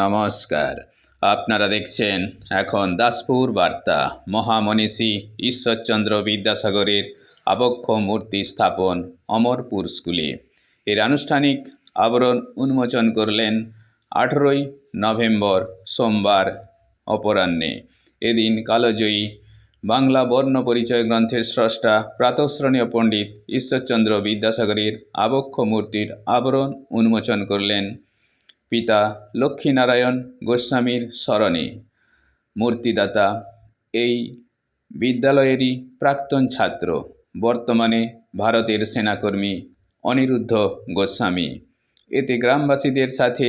নমস্কার। আপনারা দেখছেন এখন দাসপুর বার্তা। মহামনীষী ঈশ্বরচন্দ্র বিদ্যাসাগরের আবক্ষ মূর্তি স্থাপন অমরপুর স্কুলে। এর আনুষ্ঠানিক আবরণ উন্মোচন করলেন আঠেরোই নভেম্বর সোমবার অপরাহ্নে। এদিন কালজয়ী বাংলা বর্ণ পরিচয় গ্রন্থের স্রষ্টা প্রাতঃশ্রণীয় পণ্ডিত ঈশ্বরচন্দ্র বিদ্যাসাগরের আবক্ষ মূর্তির আবরণ উন্মোচন করলেন পিতা লক্ষ্মীনারায়ণ গোস্বামীর স্মরণে। মূর্তিদাতা, এই বিদ্যালয়েরই প্রাক্তন ছাত্র, বর্তমানে ভারতের সেনাকর্মী অনিরুদ্ধ গোস্বামী। এতে গ্রামবাসীদের সাথে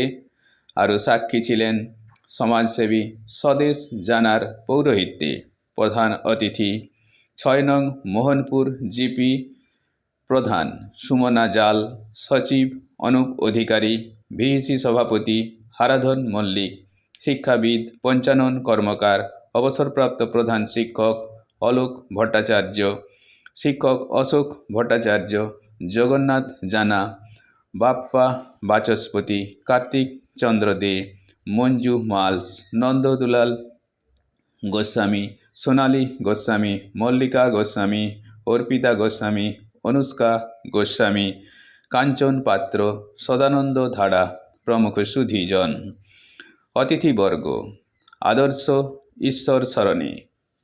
আরও সাক্ষী ছিলেন সমাজসেবী স্বদেশ জানার পৌরোহিত্যে। প্রধান অতিথি, ছয় নং মোহনপুর জিপি প্রধান সুমনা জাল, সচিব, অনুপ অধিকারী ভিইসি সভাপতি হারাধন মল্লিক, শিক্ষাবিদ পঞ্চানন কর্মকার, অবসরপ্রাপ্ত প্রধান শিক্ষক অলোক ভট্টাচার্য, শিক্ষক অশোক ভট্টাচার্য, জগন্নাথ জানা, বাপ্পা বাচস্পতি, কার্তিক চন্দ্র দে, মঞ্জু মালস, নন্দদুলাল গোস্বামী, সোনালী গোস্বামী, মল্লিকা গোস্বামী, অর্পিতা গোস্বামী, অনুষ্কা গোস্বামী কাঞ্চন পাত্র, সদানন্দ ধাড়া প্রমুখ সুধীজন। অতিথিবর্গ আদর্শ ঈশ্বর স্মরণে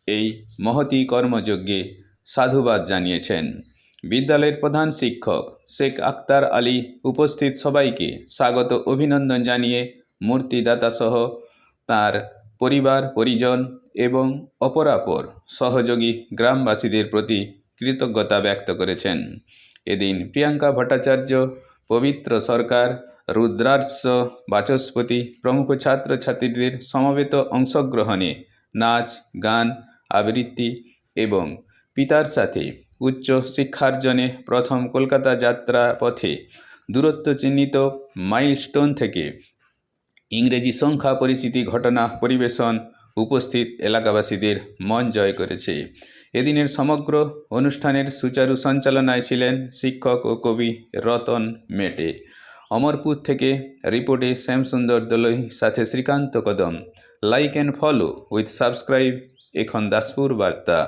এই মহতি কর্মযজ্ঞে সাধুবাদ জানিয়েছেন। বিদ্যালয়ের প্রধান শিক্ষক শেখ আক্তার আলী উপস্থিত সবাইকে স্বাগত অভিনন্দন জানিয়ে মূর্তিদাতাসহ তার পরিবার, পরিজন এবং অপরাপর সহযোগী গ্রামবাসীদের প্রতি কৃতজ্ঞতা ব্যক্ত করেছেন। এদিন প্রিয়াঙ্কা ভট্টাচার্য, পবিত্র সরকার, রুদ্রার্শ, বাচস্পতি প্রমুখ ছাত্রছাত্রীদের সমবেত অংশগ্রহণে নাচ, গান, আবৃত্তি এবং পিতার সাথে উচ্চ শিক্ষার্জনে প্রথম কলকাতা যাত্রা পথে দূরত্ব চিহ্নিত মাইলস্টোন থেকে ইংরেজি সংখ্যা পরিচিতি ঘটনা পরিবেশন উপস্থিত এলাকাবাসীদের মন জয় করেছে। এদিনের সমগ্র অনুষ্ঠানের সুচারু সঞ্চালনায় ছিলেন শিক্ষক ও কবি রতন মেটে। অমরপুর থেকে রিপোর্টে শ্যামসুন্দর দলই সাথে Srikanta Kadam. Like and follow with subscribe এখন দাসপুর বার্তা।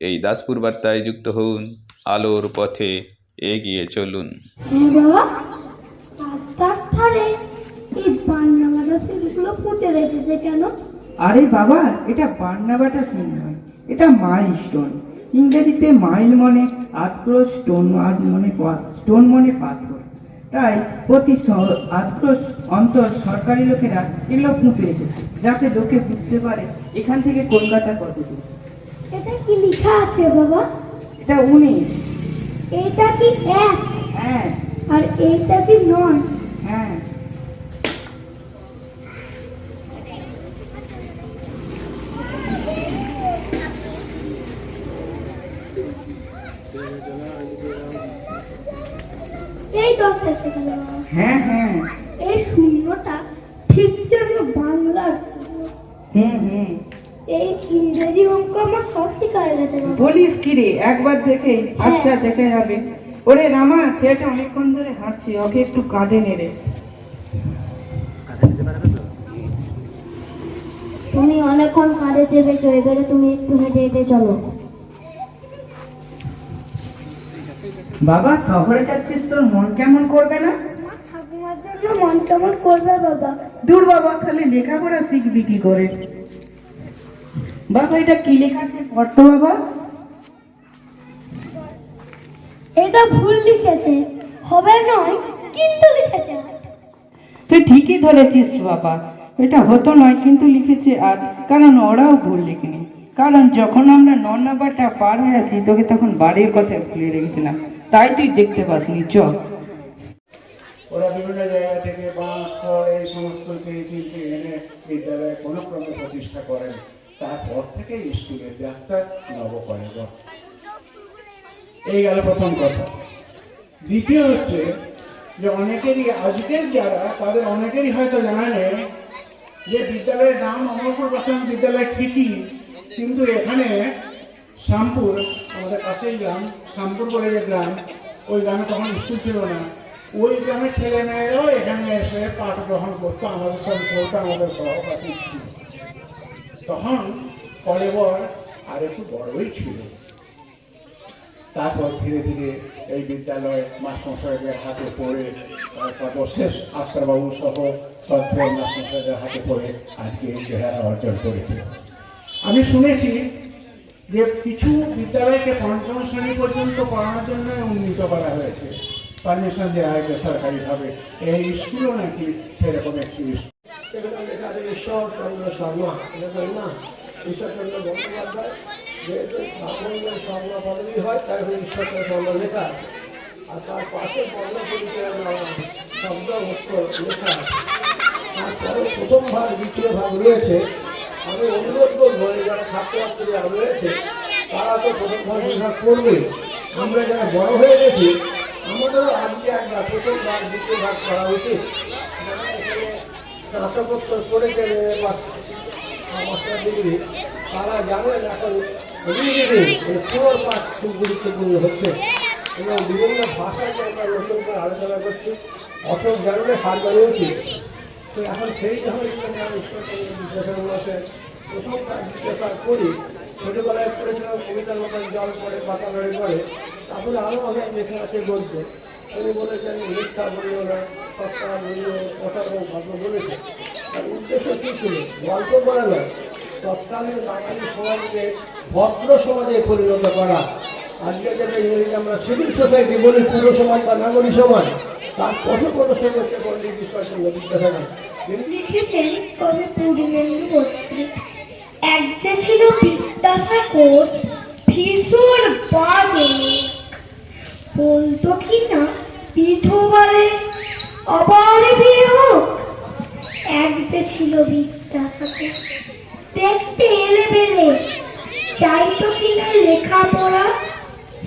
এই দাসপুর বার্তায় যুক্ত হন আলোর পথে এগিয়ে চলুন। আরে বাবা এটা বান্নাবাটা সিন নয়। এটা মাইল স্টোন। ইংরেজিতে মাইল মনে আটক্রোশ স্টোন আজ মনে স্টোন মনে পাথর। তাই প্রতি আটক্রোশ অন্তর সরকারি লোকেরা এগুলো পুঁতে রেখেছে যাতে লোকে বুঝতে পারে এখান থেকে কলকাতা কত দূর। এটা কি লেখা আছে বাবা? এটা উনিশ এটা কি এক? হ্যাঁ। আর এইটা কি নয়? হ্যাঁ। এই। হ্যাঁ হ্যাঁ। এই শূন্যটা ঠিক যেন বাংলার শূন্য। হুম হুম। এই ইংরেজি অঙ্ক আমার সব শিখা গেছে বলিস কি রে? একবার দেখে আচ্ছা দেখে যাবে। ওরে রামা ছেলেটা অনেকক্ষণ ধরে হাঁটছে। ওকে একটু কাঁধে নেড়ে। তুমি অনেকক্ষণ কাঁধে চেপেছো এবারে তুমি একটু হেঁটে হেঁটে চলো। বাবা শহরে যাচ্ছিস তোর মন কেমন করবে না? ঠাকুমার জন্য মন কেমন করবে বাবা? দূর বাবা খালি লেখাপড়া শিখবি কি করে? বাবা এটা কি লেখা আছে পড়তো বাবা? এটা ভুল লিখেছে হবে নয় কিন্তু লিখেছে। তুই ঠিকই ধরেছিস বাবা এটা হতো নয় কিন্তু লিখেছে আর কারণ ওরাও ভুল লিখিনি। কারণ যখন আমরা ন নাম্বারটা পার হয়ে আসি তোকে তখন বাড়ির কথা ভুলে রেখেছিলাম। তাই তুই দেখতে পাসনি, চ। ওরা বিভিন্ন জায়গা থেকে বাঁশ এই সমস্ত এনে প্রতিষ্ঠা করেন। তারপর থেকে স্কুলের যাত্রা নবকলেজ এই গেল প্রথম কথা। দ্বিতীয় হচ্ছে যে অনেকেরই, আজকের যারা, তাদের অনেকেরই হয়তো জানা নেই যে বিদ্যালয়ের নাম অমরপুর প্রাথমিক বিদ্যালয় ঠিকই, কিন্তু এখানে শ্যামপুর, আমাদের কাছেই গ্রাম, শ্যামপুর বলে যে গ্রাম, ওই গ্রামে তখন স্কুল ছিল না। ওই গ্রামের ছেলে মেয়েরাও এখানে এসে পাঠ গ্রহণ করতো, আমাদের চলতো আমাদের সহপাঠী ছিল। তখন কলেবর আর একটু বড়ই ছিল। তারপর ধীরে ধীরে এই বিদ্যালয় মাস্টারমশাইদের হাতে পড়ে, তারপর শেষ আস্তারবাবু সহ শ্রদ্ধেয় মাস্টারমশাইদের হাতে পড়ে আজকে এই চেহারা অর্জন করেছে। আমি শুনেছি যে কিছু বিদ্যালয়কে পঞ্চম শ্রেণি পর্যন্ত পড়ানোর জন্য উন্নীত করা হয়েছে পারমিশন দেওয়া হয়েছে সরকারিভাবে এই স্কুলও নাকি সেরকম একটি ঈশ্বরচন্দ্র শর্মা এরকম না ঈশ্বরচন্দ্র বন্দ্যোপাধ্যায় যেহেতু হয় তাই ঈশ্বরচন্দ্র লেখা আর তার পাশে বর্ণ শব্দ লেখা। তারপরে প্রথম ভাগ দ্বিতীয় ভাগ রয়েছে আমি অনুরোধ করব যারা ছাত্রছাত্রীরা রয়েছে, তারা তো প্রথম ভাগ বিভাগ করবে, আমরা যারা বড় হয়ে গেছি, আমাদেরও আজকে একবার প্রথম ভাগ দ্বিতীয় ভাগ করা উচিত। স্নাতকোত্তর করে গেলে মাস্টার ডিগ্রি, তারা জানেন এখন পুরো পাঠ খুব গুরুত্বপূর্ণ হচ্ছে। এবং বিভিন্ন ভাষাকে আমরা নতুন করে আলোচনা করছি। অশোক জানলে সার জানিয়েছি তো এখন সেই প্রথম কাজ দ্বিতীয়কার করি, ছোটোবেলায় পড়েছিলাম কবিতার মতন জল পড়ে, পাতা লড়ে পড়ে, তারপরে আরও অনেক লেখা আছে বলতে। উনি বলেছেন মিথ্যা বলিও না, সত্তা বলিও, কথা এবং গল্প বলেছে। তার উদ্দেশ্য কী ছিল? গল্প বলা নয় তৎকালীন বাঙালি সমাজকে ভদ্র সমাজে পরিণত করা। আজকে যেটা ইংরেজি আমরা সিভিল সোসাইটি বলি পুরো সমাজ বা নাগরিক সমাজ। তার পথপ্রদর্শন হচ্ছে পণ্ডিত ঈশ্বরচন্দ্র বিদ্যাসাগর তিনি লিখেছেন কবি পূর্ণেন্দু বস্ত্রী একদে ছিল বলতো কি না বিয়ে হোক। একদে ছিল এলে বেলে চাইতো লেখাপড়া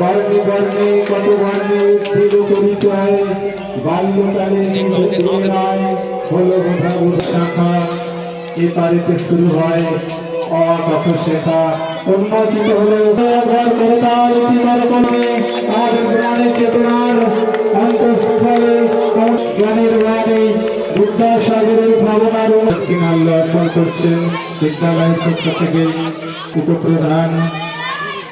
বর্ণে বর্ণে কত বর্ণে দিল পরিচয় বাল্যকালে হলো বোধা শাখা। এ বাড়িতে শুরু হয় অকথ শেখা উন্মোচিত হলে চেতনার অন্তঃস্থলে জ্ঞানের মানে বিদ্যাসাগরের ভাবনার কিনাল্য অর্পণ করছেন বিদ্যালয়ের পক্ষ থেকে উপপ্রধান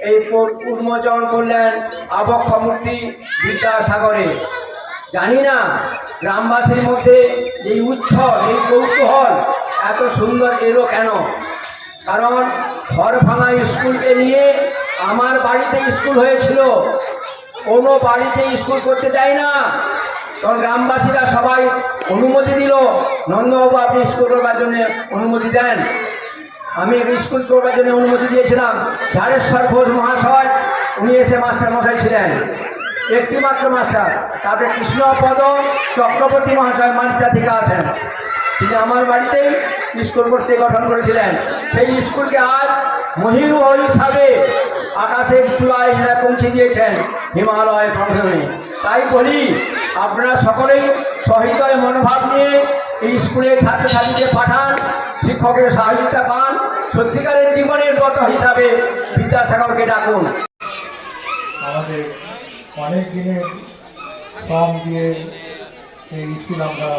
এই উন্মোচন করলেন আবক্ষ মূর্তি বিদ্যাসাগরে। জানি না গ্রামবাসীর মধ্যে এই উচ্ছল এই কৌতূহল এত সুন্দর এলো কেন? কারণ ঘর ভাঙা স্কুলকে নিয়ে আমার বাড়িতে স্কুল হয়েছিল। কোনো বাড়িতে স্কুল করতে চাই না। তখন গ্রামবাসীরা সবাই অনুমতি দিল। নন্দবাবু আপনি স্কুল করবার জন্য অনুমতি দেন। আমি স্কুল করবার জন্য অনুমতি দিয়েছিলাম। ঝাড়েশ্বর ঘোষ মহাশয়, উনি এসে মাস্টার মশাই ছিলেন। একটি মাত্র মাস্টার, তারপরে কৃষ্ণপদ চক্রবর্তী মহাশয় মানিচা থেকে আসেন। তিনি আমার বাড়িতেই স্কুল করতে গঠন করেছিলেন। সেই স্কুলকে আজ মহিরুহ হিসাবে আকাশের চূড়ায় পৌঁছে দিয়েছেন হিমালয় প্রথমে তাই বলি, আপনারা সকলেই সহৃদয় মনোভাব নিয়ে এই স্কুলে ছাত্রছাত্রীকে পাঠান শিক্ষকের সহযোগিতা পান, সত্যিকারের জীবনের গত হিসাবে বিদ্যাসাগরকে ডাকুন। আমাদের অনেক দিনের শ্রম দিয়ে এই স্কুল আমরা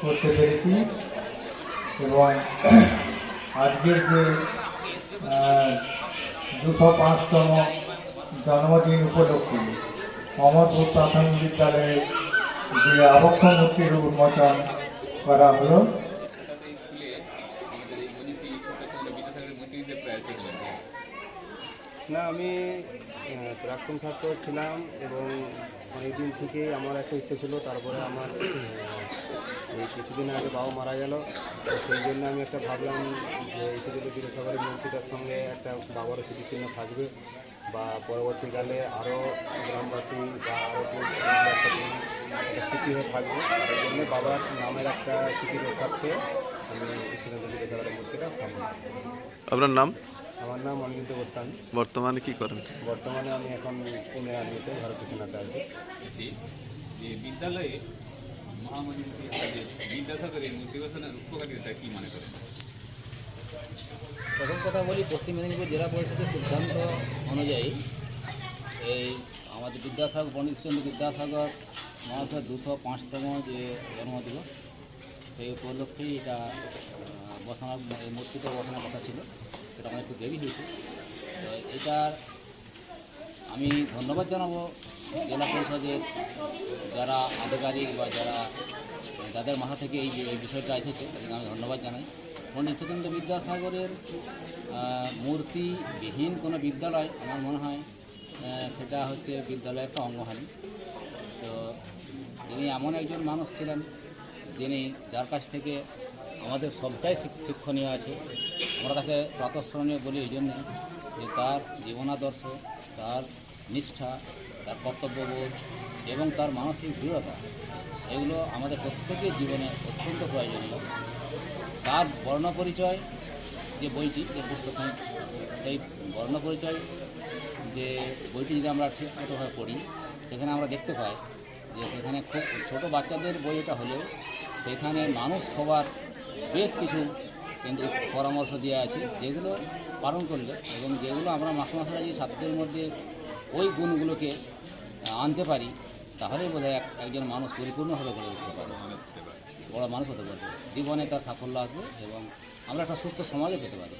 করতে পেরেছি এবং আজকের যে দুশো পাঁচতম জন্মদিন উপলক্ষে অমরপুর প্রাথমিক বিদ্যালয়ে যে আবক্ষ মূর্তির উন্মোচন করা হলো না, আমি প্রাক্তন ছাত্র ছিলাম এবং অনেকদিন থেকেই আমার একটা ইচ্ছে ছিল, তারপরে আমার এই কিছুদিন আগে বাবা মারা গেল। সেই জন্য আমি একটা ভাবলাম যে ইসেগুলো বিদ্যাসাগরের মূর্তিটার সঙ্গে একটা বাবার স্মৃতিচিহ্ন থাকবে বা পরবর্তীকালে আরও গ্রামবাসী বা আরও স্মৃতি হয়ে থাকবে। সেই জন্য বাবার নামের একটা স্মৃতি রক্ষার্থে আমি ইসলাম বিদ্যাসাগরের মূর্তিটা স্থাপন আপনার নাম? আমার নাম অনিন্দ গোস্বামী। বর্তমানে কি করেন? বর্তমানে আমি এখন পুনে আর্মিতে ভারতীয় সেনাতে আছি। যে বিদ্যালয়ে বিদ্যাসাগরের কি মনে করেন? প্রথম কথা বলি পশ্চিম মেদিনীপুর জেলা পরিষদের সিদ্ধান্ত অনুযায়ী এই আমাদের বিদ্যাসাগর পণ্ডিত সুরেন্দ্র বিদ্যাসাগর মহাশয় দুশো পাঁচতম যে জন্মদিবস সেই উপলক্ষেই এটা বসানোর এই মূর্তিটা বসানোর কথা ছিল। সেটা আমার একটু দেরি হয়েছে। তো এটার আমি ধন্যবাদ জানাব জেলা পরিষদের যারা আধিকারিক বা যারা, যাদের মাথা থেকে এই এই বিষয়টা এসেছে, তাদেরকে আমি ধন্যবাদ জানাই। পণ্ডিত সত্যেন্দ্র বিদ্যাসাগরের মূর্তিবিহীন কোনো বিদ্যালয় আমার মনে হয় সেটা হচ্ছে বিদ্যালয়ের একটা অঙ্গহানি। তো তিনি এমন একজন মানুষ ছিলেন, যিনি যার কাছ থেকে আমাদের সবটাই শিক্ষণীয় আছে। আমরা তাকে প্রাতঃস্মরণীয় বলি এই জন্যে যে তার জীবনাদর্শ, তার নিষ্ঠা, তার কর্তব্যবোধ এবং তার মানসিক দৃঢ়তা, এগুলো আমাদের প্রত্যেকের জীবনে অত্যন্ত প্রয়োজনীয়। তার বর্ণপরিচয় যে বইটি, যে পুস্তকখানি, সেই বর্ণপরিচয় যে বইটি যদি আমরা ঠিকমতোভাবে পড়ি, সেখানে আমরা দেখতে পাই যে সেখানে খুব ছোট বাচ্চাদের বই এটা হলেও সেখানে মানুষ হওয়ার বেশ কিছু কিন্তু পরামর্শ দেওয়া আছে, যেগুলো পালন করলে এবং যেগুলো আমরা মাসে মাসে যদি ছাত্রদের মধ্যে ওই গুণগুলোকে আনতে পারি তাহলে বোধ হয় একজন মানুষ পরিপূর্ণভাবে গড়ে উঠতে পারে বড় মানুষ হতে পারবে। জীবনে তার সাফল্য আসবে এবং আমরা একটা সুস্থ সমাজও পেতে পারি